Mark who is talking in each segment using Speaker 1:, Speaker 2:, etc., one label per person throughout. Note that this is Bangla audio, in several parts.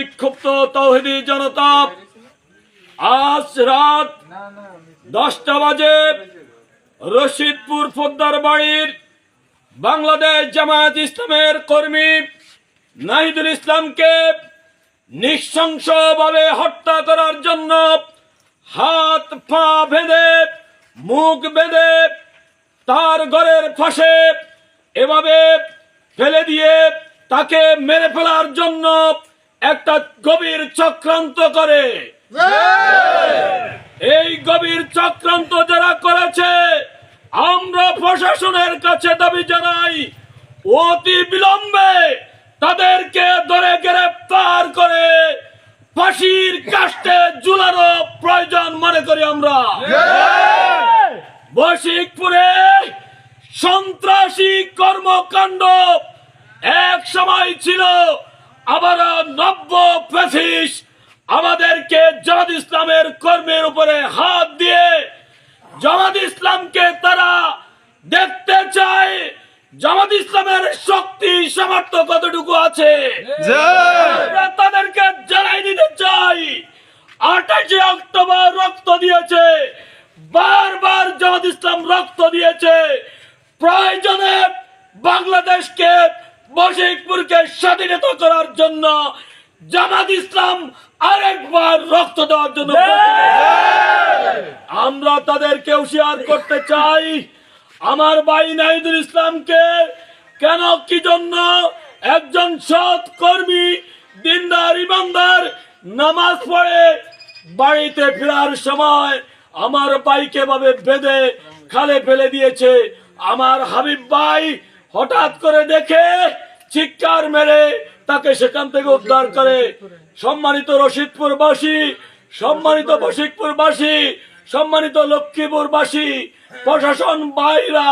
Speaker 1: বিক্ষুব্ধ জনতা। আজ রাত দশটা বাজে রশিদপুর ফোদ্দার বাড়ির বাংলাদেশ জামায়াত ইসলামের কর্মী নাহিদুল ইসলামকে নৃশংসভাবে হত্যা করার জন্য হাত পা বেঁধে, মুখ বেঁধে তার ঘরের ফাঁসে এভাবে ফেলে দিয়ে তাকে মেরে ফেলার জন্য একটা গভীর চক্রান্ত করে। এই গভীর চক্রান্ত যারা করেছে, আমরা প্রশাসনের কাছে দাবি জানাই, অতি বিলম্বে তাদেরকে ধরে গ্রেফতার করে ফাঁসির কাষ্টে ঝুলানো প্রয়োজন মনে করি আমরা। বশিকপুরে সন্ত্রাসী কর্মকাণ্ড এক সময় ছিল। আবার নব্য ফেসিস আমাদেরকে জামাত ইসলামের কর্মের উপরে হাত দিয়ে জামাত ইসলামকে তারা দেখতে চায়। জামাত ইসলামের শক্তি, সামর্থ্য কতটুকু আছে? তাদেরকে জানাই দিতে চাই। আঠাশে অক্টোবর রক্ত দিয়েছে। বারবার জামাত ইসলাম রক্ত দিয়েছে। প্রয়োজনে বাংলাদেশকে বশিকপুরকে স্বাধীনতা করার জন্য জামাত ইসলাম আরেকবার রক্ত দেওয়ার জন্য আমরা তাদেরকে হুঁশিয়ার করতে চাই। আমার ভাই নাহিদুল ইসলামকে কেন কি জন্য একজন সৎ কর্মী দিনদার ইমানদার নামাজ পড়ে বাড়িতে ফেরার সময় আমার বাইকে ভাবে বেঁধে খালে ফেলে দিয়েছে। আমার হাবিব ভাই হঠাৎ করে দেখে চিৎকার মেরে তাকে সেখান থেকে উদ্ধার করে। সম্মানিত রশিদপুরবাসী সম্মানিত বশিকপুরবাসী সম্মানিত লক্ষ্মীপুরবাসী প্রশাসন বাইরা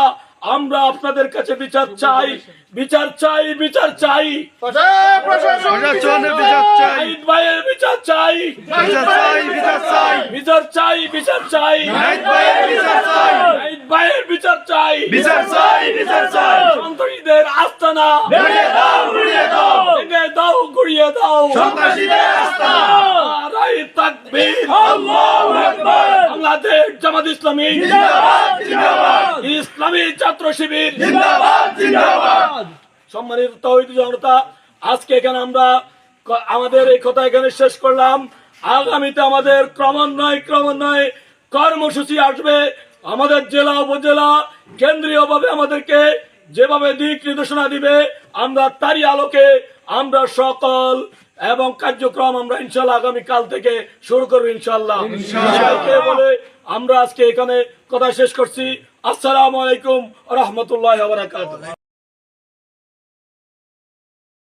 Speaker 1: আমরা আপনাদের কাছে বিচার চাই বিচার চাই বিচার চাই।
Speaker 2: প্রশাসনের বিচার চাই।
Speaker 1: বিচার চাই
Speaker 2: বিচার চাই। বিচার চাই
Speaker 1: বিচার চাই। বিচার চাই
Speaker 2: নাহিদ ভাইয়ের বিচার চাই
Speaker 1: নাহিদ ভাইয়ের বিচার চাই
Speaker 2: বিচার চাই বিচার চাই।
Speaker 1: সন্ত্রাসীদের আস্তানা।
Speaker 2: গুড়িয়ে দাও গুড়িয়ে দাও।
Speaker 1: ভেঙে দাও গুড়িয়ে দাও।
Speaker 2: সন্ত্রাসীদের রাস্তা
Speaker 1: নারায়ে তাকবীর।
Speaker 2: আল্লাহু আকবার।
Speaker 1: বাংলাদেশ জামাত ইসলামী।
Speaker 2: জিন্দাবাদ জিন্দাবাদ।
Speaker 1: ইসলামী ছাত্র শিবির।
Speaker 2: জিন্দাবাদ জিন্দাবাদ।
Speaker 1: সম্মানিত তৌহিদ জনতা আজকে এখানে আমরা আমাদের এই কথা এখানে শেষ করলাম। আগামীতে আমাদের ক্রমান্বয়ে ক্রমান্বয়ে কর্মসূচি আসবে। আমাদের জেলা উপজেলা কেন্দ্রীয়ভাবে আমাদেরকে যেভাবে দিক নির্দেশনা দিবে আমরা তারই আলোকে আমরা সকল এবং কার্যক্রম আমরা ইনশাল্লাহ আগামী কাল থেকে শুরু করব ইনশাল্লাহ বলে আমরা আজকে এখানে কথা শেষ করছি। আসসালামু আলাইকুম রহমতুল্লাহ